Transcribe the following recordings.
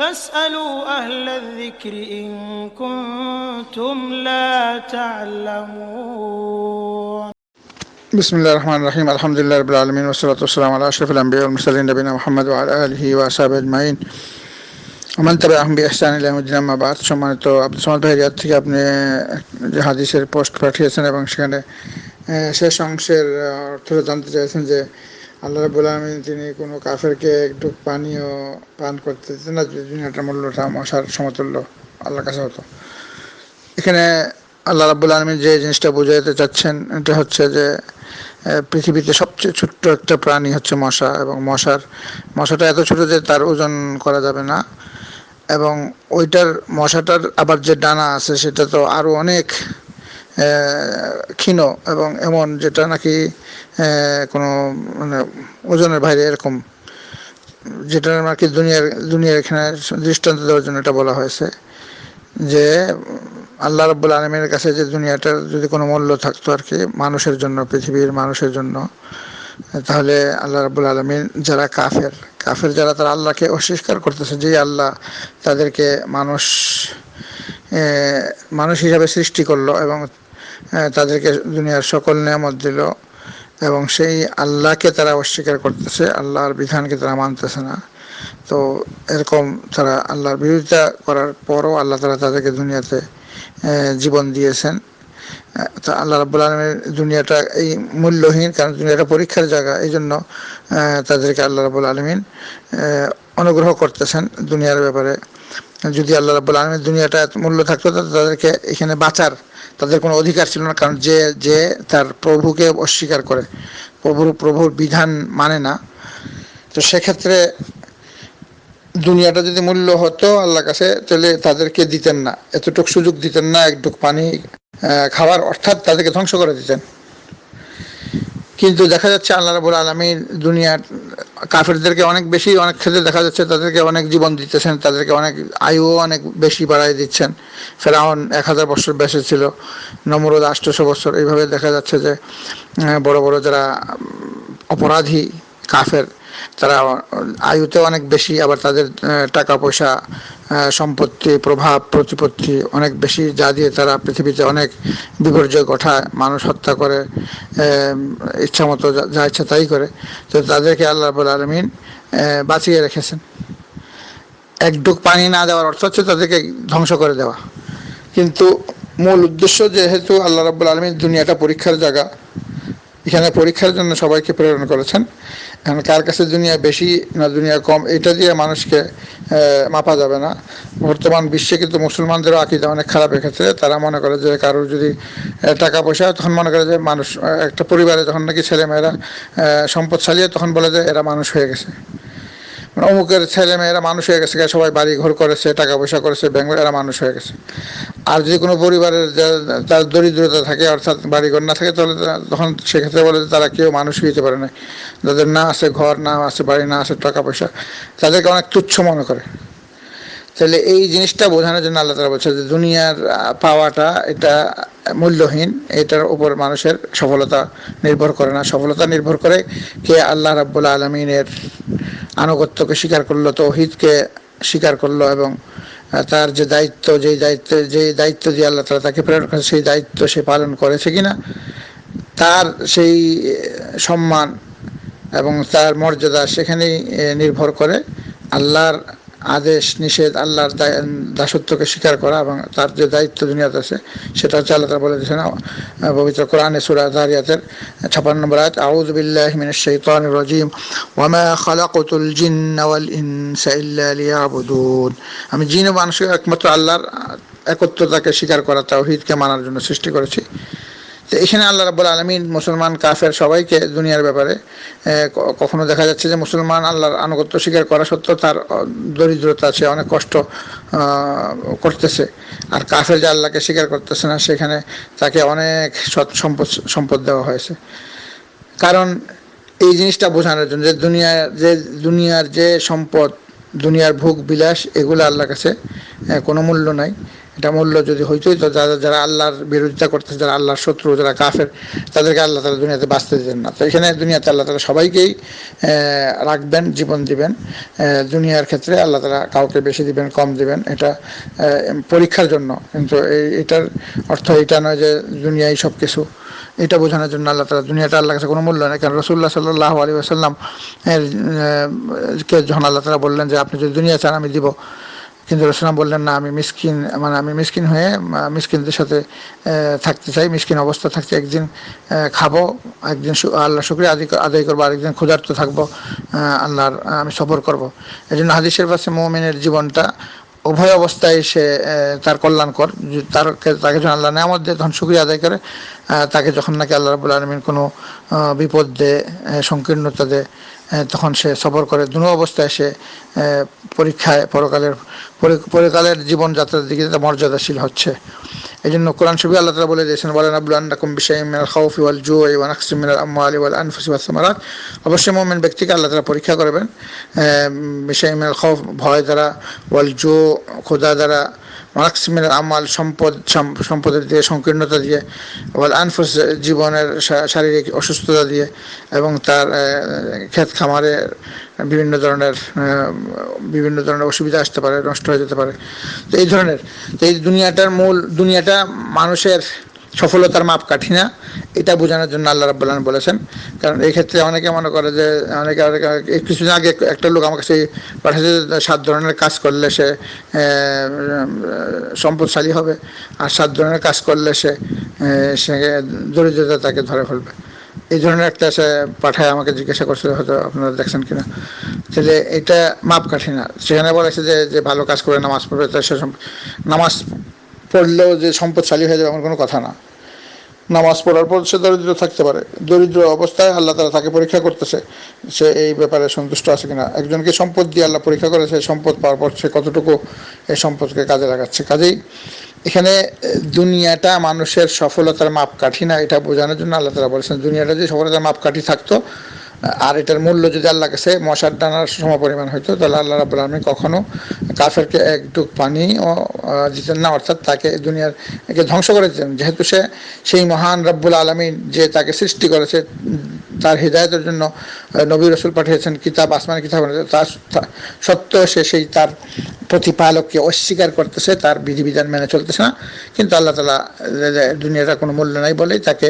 فاسألوا أهل الذكر إن كنتم لا تعلمون بسم الله الرحمن الرحيم الحمد لله رب العالمين والصلاة والسلام على أشرف الأنبياء والمرسلين نبينا محمد وعلى آله وأصحابه أجمعين Oman তবে আহমদি ইহসান ইলামুদ্দিন আহমাবাদ সম্মানিত আব্দুল সামাদ ভাইয়ার থেকে আপনি যে হাদিসের পোস্ট পাঠিয়েছেন এবং সেখানে আহ, শেষ অংশের আহ, অর্থ জানতে চাইছেন যে আল্লাহ রাবুল আলমিন তিনি কোনো কাফেরকে একটু পানীয় পান করতে দিতেন না দুনিয়াটার মূল্যটা মশার সমতুল্য আল্লাহর কাছে হতো। এখানে আল্লাহ রাবুল আলমিন যে জিনিসটা বোঝাইতে চাচ্ছেন, এটা হচ্ছে যে পৃথিবীতে সবচেয়ে ছোট্ট একটা প্রাণী হচ্ছে মশা, এবং মশার, মশাটা এত ছোট যে তার ওজন করা যাবে না। এবং ওইটার, মশাটার আবার যে ডানা আছে, সেটা তো আরও অনেক ক্ষীণ এবং এমন, যেটা নাকি কোনো মানে ওজনের বাইরে এরকম, যেটা আর কি দুনিয়ার দুনিয়ার এখানে দৃষ্টান্ত দেওয়ার জন্য এটা বলা হয়েছে, যে আল্লাহ রব্বুল আলমীর কাছে যে দুনিয়াটার যদি কোনো মূল্য থাকতো আর কি, মানুষের জন্য, পৃথিবীর মানুষের জন্য, তাহলে আল্লাহ রাবুল আলমিন যারা কাফের কাফের যারা তারা আল্লাহকে অস্বীকার করতেছে যে আল্লাহ তাদেরকে মানুষ মানুষ হিসাবে সৃষ্টি করল এবং তাদেরকে দুনিয়ার সকল নিয়ামত দিল এবং সেই আল্লাহকে তারা অস্বীকার করতেছে, আল্লাহর বিধানকে তারা মানতেছে না। তো এরকম তারা আল্লাহর বিরোধিতা করার পরও আল্লাহ তারা তাদেরকে দুনিয়াতে জীবন দিয়েছেন। তা আল্লাহ রাবুল আলমের দুনিয়াটা এই মূল্যহীন, কারণ দুনিয়াটা পরীক্ষার জায়গা, এই জন্য তাদেরকে আল্লাহ রাবুল আলমিন অনুগ্রহ করতেছেন দুনিয়ার ব্যাপারে। যদি আল্লাহ রাবুল আলমের দুনিয়াটা মূল্য থাকতো তাদেরকে এখানে বাঁচার তাদের কোনো অধিকার ছিল না, কারণ যে যে তার প্রভুকে অস্বীকার করে। প্রভুর প্রভুর বিধান মানে না। তো সেক্ষেত্রে দুনিয়াটা যদি মূল্য হতো, আল্লাহর কাছে, তাহলে তাদেরকে দিতেন না। এতটুকু সুযোগ দিতেন না, একটুক পানি খাওয়ার অর্থাৎ তাদেরকে ধ্বংস করে দিতেন। কিন্তু দেখা যাচ্ছে আল্লাহ রাবুল আলমীর দুনিয়ার কাফেরদেরকে অনেক বেশি, অনেক ক্ষেত্রে দেখা যাচ্ছে তাদেরকে অনেক জীবন দিতেছেন, তাদেরকে অনেক আয়ুও অনেক বেশি বাড়াই দিচ্ছেন। ফেরাউন এক হাজার বছর বেঁচে ছিল, নমরুদ আষ্টশো বছর। এইভাবে দেখা যাচ্ছে যে বড় বড় যারা অপরাধী কাফের তারা আয়ুতে অনেক বেশি, আবার তাদের টাকা পয়সা সম্পত্তি, প্রভাব, প্রতিপত্তি অনেক বেশি, যা দিয়ে তারা পৃথিবীতে অনেক বিপর্যয় ঘটায়, মানুষ হত্যা করে ইচ্ছা মতো যা ইচ্ছা তাই করে। তো তাদেরকে আল্লাহ রাবুল আলমিন বাঁচিয়ে রেখেছেন। এক ডুক পানি না দেওয়ার অর্থ হচ্ছে তাদেরকে ধ্বংস করে দেওয়া। কিন্তু মূল উদ্দেশ্য যেহেতু আল্লাহ রাবুল আলমীর দুনিয়াটা পরীক্ষার জায়গা এখানে পরীক্ষার জন্য সবাইকে প্রেরণ করেছেন। এখন কার কাছে দুনিয়া বেশি না দুনিয়া কম এটা দিয়ে মানুষকে মাপা যাবে না। বর্তমান বিশ্বে কিন্তু মুসলমানদেরও আকিদা অনেক খারাপ এক্ষেত্রে তারা মনে করে যে কারোর যদি টাকা পয়সা হয়, তখন মনে করে যে মানুষ একটা পরিবারে যখন নাকি ছেলেমেয়েরা আহ, সম্পদ চালিয়ে তখন বলে যে এরা মানুষ হয়ে গেছে। মানে অমুকের ছেলে মেয়েরা মানুষ হয়ে গেছে সবাই বাড়ি ঘর করেছে টাকা পয়সা করেছে ব্যাঙ্গল এরা মানুষ হয়ে গেছে। আর যদি কোনো পরিবারের তার দরিদ্রতা থাকে, অর্থাৎ বাড়ি ঘর না থাকে, তাহলে তখন সেক্ষেত্রে বলে তারা কেউ মানুষ হইতে পারে না। যাদের না আছে ঘর, না আছে বাড়ি, না আছে টাকা পয়সা, তাদেরকে অনেক তুচ্ছ মনে করে। তাহলে এই জিনিসটা বোঝানোর জন্য আল্লাহ তালা বলছে যে দুনিয়ার পাওয়াটা এটা মূল্যহীন, এটার উপর মানুষের সফলতা নির্ভর করে না। সফলতা নির্ভর করে কে আল্লাহ রাব্বুল আলমিনের আনুগত্যকে স্বীকার করল তো তৌহিদকে স্বীকার করল এবং তার যে দায়িত্ব যে দায়িত্ব যে দায়িত্ব দিয়ে আল্লাহ তালা তাকে প্রেরণ করেছে সেই দায়িত্ব সে পালন করেছে কিনা তার সেই সম্মান এবং তার মর্যাদা সেখানেই নির্ভর করে আল্লাহর আদেশ নিষেধ আল্লাহর দাসত্বকে স্বীকার করা এবং তার যে দায়িত্ব দুনিয়াতে আছে সেটা হচ্ছে আল্লাহ বলে দিয়েছেন পবিত্র কোরআনে সূরা যারিয়াতের 56 নম্বর আয়াত আউযু বিল্লাহি মিনাশ শাইতানির রাজীম ওয়া মা খালাকাতুল জিন্না ওয়াল ইনসা ইল্লা লিয়াবুদুন। আমি জিন ও মানুষকে একমাত্র আল্লাহর আহ, একত্বতাকে স্বীকার করা তাওহীদকে মানার জন্য সৃষ্টি করেছি। তো এখানে আল্লাহ রাব্বুল আলমিন মুসলমান, কাফের সবাইকে দুনিয়ার ব্যাপারে কখনো দেখা যাচ্ছে যে মুসলমান আল্লাহর আনুগত্য স্বীকার করা সত্ত্বেও তার দরিদ্রতা আছে অনেক কষ্ট করতেছে। আর কাফের যে আল্লাহকে স্বীকার করতেছে না, সেখানে তাকে অনেক সৎ সম্পদ সম্পদ দেওয়া হয়েছে। কারণ এই জিনিসটা বোঝানোর জন্য যে দুনিয়ার যে দুনিয়ার যে সম্পদ, দুনিয়ার ভোগ বিলাস, এগুলো আল্লাহর কাছে কোনো মূল্য নাই। এটা মূল্য যদি হইতোই তো যারা যারা আল্লাহর বিরোধিতা করতেছে, যারা আল্লাহর শত্রু, যারা কাফের, তাদেরকে আল্লাহ তালা দুনিয়াতে বাঁচতে দিতেন না। তো এখানে দুনিয়াতে আল্লাহ তালা সবাইকেই রাখবেন, জীবন দিবেন। দুনিয়ার ক্ষেত্রে আল্লাহ তালা কাউকে বেশি দিবেন, কম দিবেন। এটা পরীক্ষার জন্য। কিন্তু এই- এটার অর্থ এটা নয় যে দুনিয়ায় সব কিছু এটা বোঝানোর জন্য আল্লাহ তালা দুনিয়াটা আল্লাহ কাছে কোনো মূল্য নেই। কারণ রসুল্লাহ সাল্লাহ আলী আসাল্লাম এর কে যখন আল্লাহ তালা বললেন যে, আপনি যদি দুনিয়া চান, আমি দিব। কিন্তু রসুলাম বললেন, না, আমি মিসকিন মানে আমি মিসকিন হয়ে মিসকিনদের সাথে থাকতে চাই, মিসকিন অবস্থা থাকতে একদিন খাব, একদিন আল্লাহ শুক্রিয়া আদায় আদায় করব, আরেকদিন ক্ষুধার্ত থাকব আল্লাহর আমি সফর করব। এই জন্য হাদিসের পাশে মোমিনের জীবনটা উভয় অবস্থায় সে তার কল্যাণকর। যে তার তাকে যখন আল্লাহ নেয়ামত দেয়, তখন শুক্রিয়া আদায় করে তাকে যখন নাকি আল্লাহ রাবুল আলমিন কোনো বিপদ দেয় সংকীর্ণতা দেয় তখন সে সফর করে। দুনো অবস্থায় সে পরীক্ষায় পরকালের, পরি- পরকালের জীবনযাত্রার দিকে মর্যাদাশীল হচ্ছে। এই জন্য কোরআন শরীফে আল্লাহ তালা বলে দিয়েছেন বলেন আবুল আন্নাকুম বিশাই মিনাল খাউফি ওয়াল জুই ওয়া নাকসিম মিনাল আমওয়ালি ওয়াল আনফুসি ওয়াস সামারাত। অবশ্যই মুমিন ব্যক্তিকে আল্লাহ তালা পরীক্ষা করবেন। বিশাই মিনাল খাউফ, ভয় দ্বারা, ওয়াল জু খোদা দ্বারা মার্কসিমের আমাল, সম্পদ, সাম- সম্পদের দিয়ে সংকীর্ণতা দিয়ে, ওয়াল আনফুস জীবনের শারীরিক অসুস্থতা দিয়ে এবং তার ক্ষেত খামারে বিভিন্ন ধরনের বিভিন্ন ধরনের অসুবিধা আসতে পারে, নষ্ট হয়ে যেতে পারে। তো এই ধরনের, তো এই দুনিয়াটার মূল, দুনিয়াটা মানুষের সফলতার মাপ কাঠি না এটা বোঝানোর জন্য আল্লাহ রাব্বুল আলামিন বলেছেন। কারণ এই ক্ষেত্রে অনেকে মনে করে যে, অনেকে কিছুদিন আগে একটা লোক আমার কাছে পাঠাচ্ছে সাত ধরনের কাজ করলে সে সম্পদশালী হবে, আর সাত ধরনের কাজ করলে সে সে দরিদ্রতা তাকে ধরে ফেলবে। এই ধরনের একটা সে পাঠায়, আমাকে জিজ্ঞাসা করছিল হয়তো আপনারা দেখছেন কিনা। তাহলে এটা মাপকাঠি না সেখানে বলেছে যে যে ভালো কাজ করে নামাজ পড়বে তার সে নামাজ পড়লেও যে সম্পদশালী হয়ে যাবে এমন কোনো কথা না। নামাজ পড়ার পর সে দরিদ্র থাকতে পারে। দরিদ্র অবস্থায় আল্লাহ তালা তাকে পরীক্ষা করতেছে সে এই ব্যাপারে সন্তুষ্ট আছে কিনা। একজনকে সম্পদ দিয়ে আল্লাহ পরীক্ষা করে করেছে সম্পদ পাওয়ার পর সে কতটুকু এই সম্পদকে কাজে লাগাচ্ছে। কাজেই এখানে দুনিয়াটা মানুষের সফলতার মাপকাঠি না, এটা বোঝানোর জন্য আল্লাহ তারা বলেছেন, দুনিয়াটা যদি সফলতার মাপকাঠি থাকতো আর এটার মূল্য যদি আল্লাহ কাছে মশার ডানার সম পরিমাণ হইতো, তাহলে আল্লাহ রাবুল আলমী কখনো কাফেরকে একটুক পানি দিতেন না, অর্থাৎ তাকে দুনিয়ার একে ধ্বংস করে দিতেন। যেহেতু সে সেই মহান রব্বুল আলমী যে তাকে সৃষ্টি করেছে, তার হৃদায়তের জন্য নবী রসুল পাঠিয়েছেন কিতাব আসমান কিতাব, তার সত্ত্বেও সে সেই তার প্রতিপালককে অস্বীকার করতেছে, তার বিধিবিধান মেনে চলতেছে না। কিন্তু আল্লাহ তালা দুনিয়াটা কোনো মূল্য নাই বলেই তাকে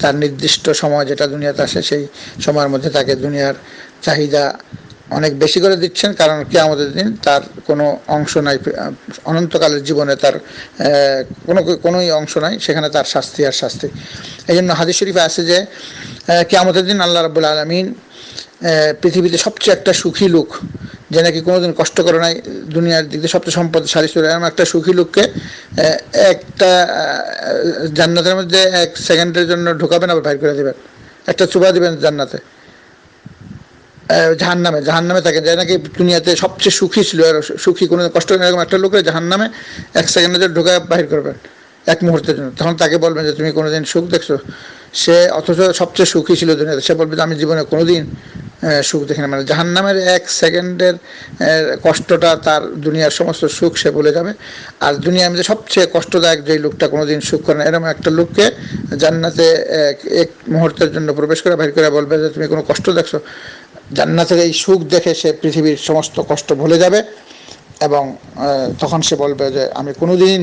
তার নির্দিষ্ট সময় যেটা দুনিয়াতে আসে, সেই সময়ের মধ্যে তাকে দুনিয়ার চাহিদা অনেক বেশি করে দিচ্ছেন, কারণ কে আমাদের দিন তার কোনো অংশ নাই, অনন্তকালের জীবনে তার কোনো, কোনোই অংশ নাই, সেখানে তার শাস্তি আর শাস্তি। এই জন্য হাদিস শরীফে আছে যে কে আমাদের দিন আল্লাহ রাবুল আলমিন পৃথিবীতে সবচেয়ে একটা সুখী লোক, যে নাকি কোনোদিন কষ্ট করে নাই, দুনিয়ার দিক দিয়ে সবচেয়ে সম্পদশালী ছিল এরকম একটা সুখী লোককে একটা জান্নাতের মধ্যে এক সেকেন্ডের জন্য ঢোকাবেন, আবার বাইর করে দেবেন। একটা চুবা দিবেন জান্নাতে। জাহান নামে জাহান নামে থাকে। যে নাকি দুনিয়াতে সবচেয়ে সুখী ছিল, আর সুখী, কোনো কষ্ট এরকম একটা লোকের জাহান নামে এক সেকেন্ডে যে ঢোকায় বাহির করবেন, এক মুহূর্তের জন্য। তখন তাকে বলবেন যে, তুমি কোনোদিন সুখ দেখছ? সে অথচ সবচেয়ে সুখী ছিল দুনিয়াতে। সে বলবে যে, আমি জীবনে কোনোদিন সুখ দেখিনি। মানে জাহান নামের এক সেকেন্ডের কষ্টটা তার দুনিয়ার সমস্ত সুখ সে বলে যাবে। আর দুনিয়ার মধ্যে সবচেয়ে কষ্টদায়ক যে লোকটা কোনোদিন সুখ করে না, এরকম একটা লোককে জান্নাতে এক মুহূর্তের জন্য প্রবেশ করে বাহির করে বলবে যে, তুমি কোনো কষ্ট দেখছ? জান্নাতের এই সুখ দেখে সে পৃথিবীর সমস্ত কষ্ট ভুলে যাবে এবং তখন সে বলবে যে, আমি কোনোদিন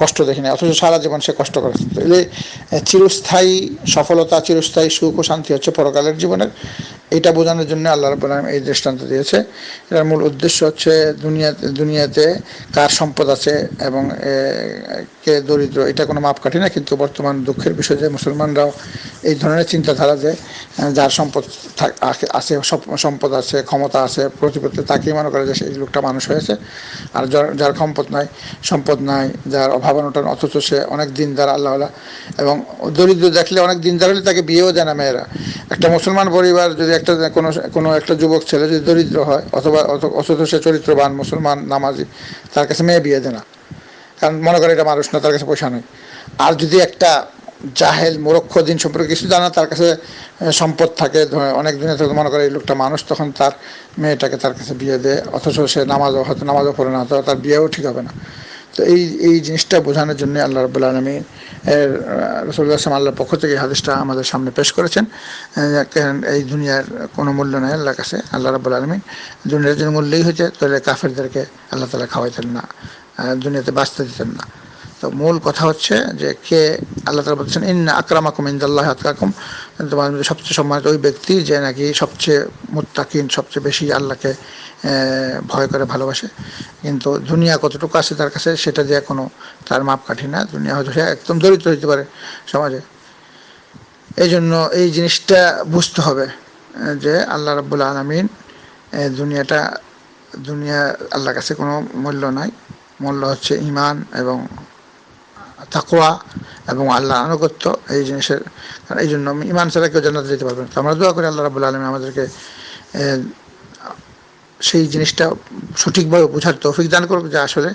কষ্ট দেখি না অথচ সারা জীবন সে কষ্ট করে। তাহলে চিরস্থায়ী সফলতা, চিরস্থায়ী সুখ ও শান্তি হচ্ছে পরকালের জীবনের। এটা বোঝানোর জন্য আল্লাহ আলামিন এই দৃষ্টান্ত দিয়েছে। এটার মূল উদ্দেশ্য হচ্ছে দুনিয়াতে দুনিয়াতে কার সম্পদ আছে এবং কে দরিদ্র, এটা কোনো মাপকাঠি না, কিন্তু বর্তমান দুঃখের বিষয় যে মুসলমানরাও এই ধরনের চিন্তাধারা যে, যার সম্পদ আছে সম্পদ আছে, ক্ষমতা আছে, প্রতিপত্তি তাকেই মনে করে যে সেই লোকটা মানুষ হয়েছে। আর যার যার সম্পদ নাই সম্পদ নাই, যার অভাব অনটন, অথচ সে অনেক দিন দ্বারা আল্লাহ এবং দরিদ্র দেখলে অনেক দিন দ্বারা হলে তাকে বিয়েও দেয় না মেয়েরা। একটা মুসলমান পরিবার যদি একটা কোনো কোনো একটা যুবক ছেলে যদি দরিদ্র হয়, অথবা অথ- অথচ সে চরিত্রবান মুসলমান, নামাজি, তার কাছে মেয়ে বিয়ে দেয় না। কারণ মনে করে এটা মানুষ না, তার কাছে পয়সা নেই। আর যদি একটা জাহেল, মুরক্ষ দিন সম্পর্কে কিছু জানা, তার কাছে সম্পদ থাকে অনেক দিনে থেকে মনে করে এই লোকটা মানুষ, তখন তার মেয়েটাকে তার কাছে বিয়ে দেয়, অথচ সে নামাজও হয়তো নামাজও পড়ে না হয়তো তার বিয়েও ঠিক হবে না। তো এই এই জিনিসটা বোঝানোর জন্য আল্লাহ রবুল আলমী এর রসুল্লাহ আসলাম আল্লাহর পক্ষ থেকে হাদিসটা আমাদের সামনে পেশ করেছেন। এই দুনিয়ার কোনো মূল্য নেই আল্লাহর কাছে, আল্লাহ রবুল আলমী দুনিয়ার যদি মূল্যই হয়েছে তাহলে কাফেরদেরকে আল্লাহ তালা খাওয়াইতেন না দুনিয়াতে বাঁচতে দিতেন না। তো মূল কথা হচ্ছে যে, কে আল্লাহ তালা বলছেন ইন আক্রামাকুম ইন্দাল্লাহ আতকাকুম তোমার সবচেয়ে সম্মানিত ওই ব্যক্তি যে নাকি সবচেয়ে মুত্তাকিন, সবচেয়ে বেশি আল্লাহকে ভয় করে, ভালোবাসে। কিন্তু দুনিয়া কতটুকু আছে তার কাছে, সেটা দিয়ে কোনো তার মাপকাঠি না। দুনিয়া হয়তো সে একদম দরিদ্র হইতে পারে সমাজে। এই জন্য এই জিনিসটা বুঝতে হবে যে আল্লাহ রাব্বুল আলমিন দুনিয়াটা, দুনিয়া আল্লাহর কাছে কোনো মূল্য নাই। মূল্য হচ্ছে ইমান এবং তাকোয়া এবং আল্লাহ আনুগত্য। এই জিনিসের এই জন্য ইমান ছাড়া কেউ জান্নাতে যেতে পারবে না। তো আমরা দোয়া করি আল্লাহ রাবুল আলমী আমাদেরকে সেই জিনিসটা সঠিকভাবে বোঝার তৌফিক দান করুক যে আসলে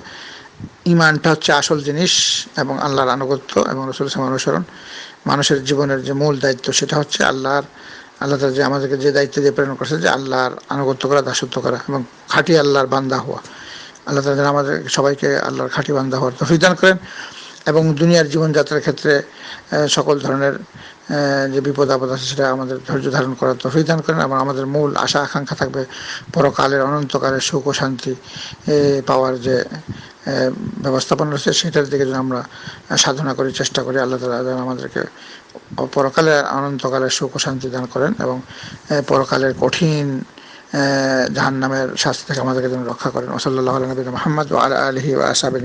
ইমানটা হচ্ছে আসল জিনিস এবং আল্লাহর আনুগত্য এবং রসুল ইসলাম অনুসরণ। মানুষের জীবনের যে মূল দায়িত্ব সেটা হচ্ছে আল্লাহর, আল্লাহ তাআলা যে আমাদেরকে যে দায়িত্ব দিয়ে প্রেরণ করছে যে আল্লাহর আনুগত্য করা, দাসত্ব করা এবং খাঁটি আল্লাহর বান্দা হওয়া। আল্লাহ তালা আমাদের সবাইকে আল্লাহর খাঁটি বান্দা হওয়ার তৌফিক দান করেন। এবং দুনিয়ার জীবনযাত্রার ক্ষেত্রে সকল ধরনের যে বিপদ আপদ আছে সেটা আমাদের ধৈর্য ধারণ করার তৌফিক দান করেন এবং আমাদের মূল আশা, আকাঙ্ক্ষা থাকবে পরকালের অনন্তকালের সুখ ও শান্তি পাওয়ার যে ব্যবস্থাপনা রয়েছে সেটার দিকে যেন আমরা সাধনা করি, চেষ্টা করি। আল্লাহ তালা যেন আমাদেরকে পরকালের অনন্তকালের সুখ ও শান্তি দান করেন এবং পরকালের কঠিন জাহান নামের শাস্তি থেকে আমাদেরকে যেন রক্ষা করেন। ওসল্লাহ নবীন মোহাম্মদ আলা আলহি ও আসাবিন